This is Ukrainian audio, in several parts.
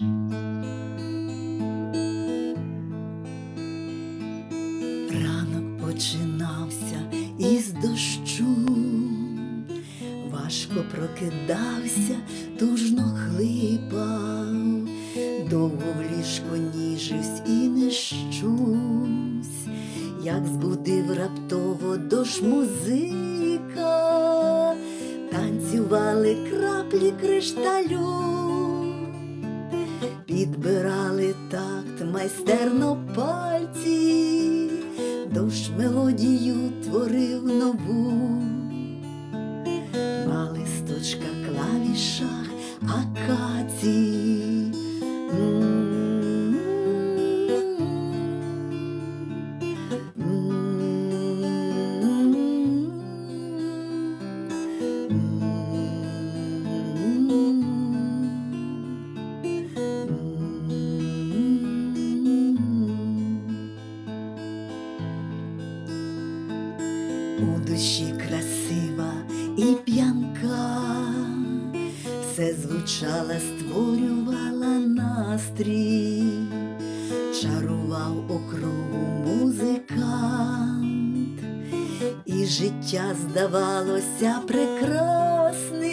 Ранок починався із дощу, важко прокидався, тужно хлипав, довго в ліжко ніживсь і не щусь, як збудив раптово дощ музика, танцювали краплі кришталю підбирали такт майстерно пальці, дощ мелодію творив нову, на листочках клавішах акації. У душі красива і п'янка, все звучала, створювала настрій, чарував округу музикант, і життя здавалося прекрасним,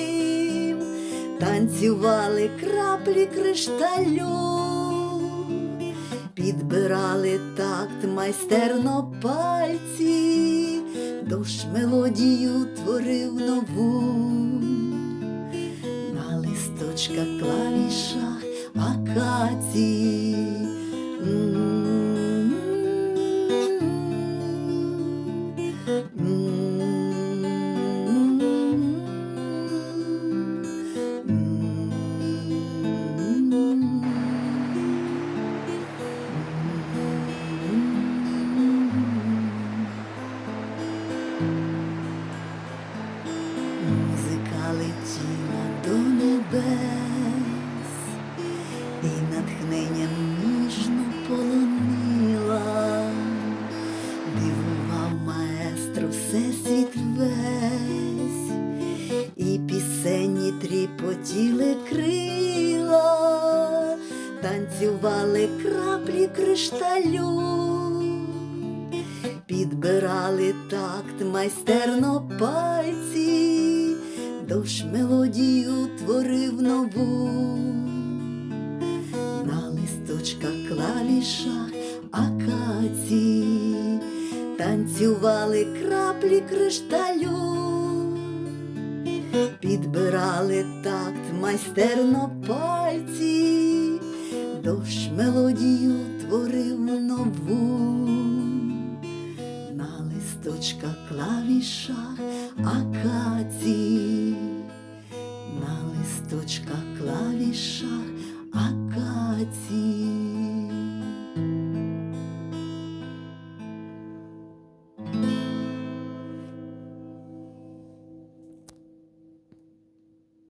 танцювали краплі кришталю підбирали такт майстерно пальці, дощ мелодію творив нову, на листочках клавішах акації. Тріпотіли крила, танцювали краплі кришталю. Підбирали такт майстерно пальці, дощ мелодію творив нову, на листочках клавішах акації, танцювали краплі кришталю, підбирали такт майстерно пальці, дощ мелодію творив нову на листочках клавішах акації, на листочках клавішах акації.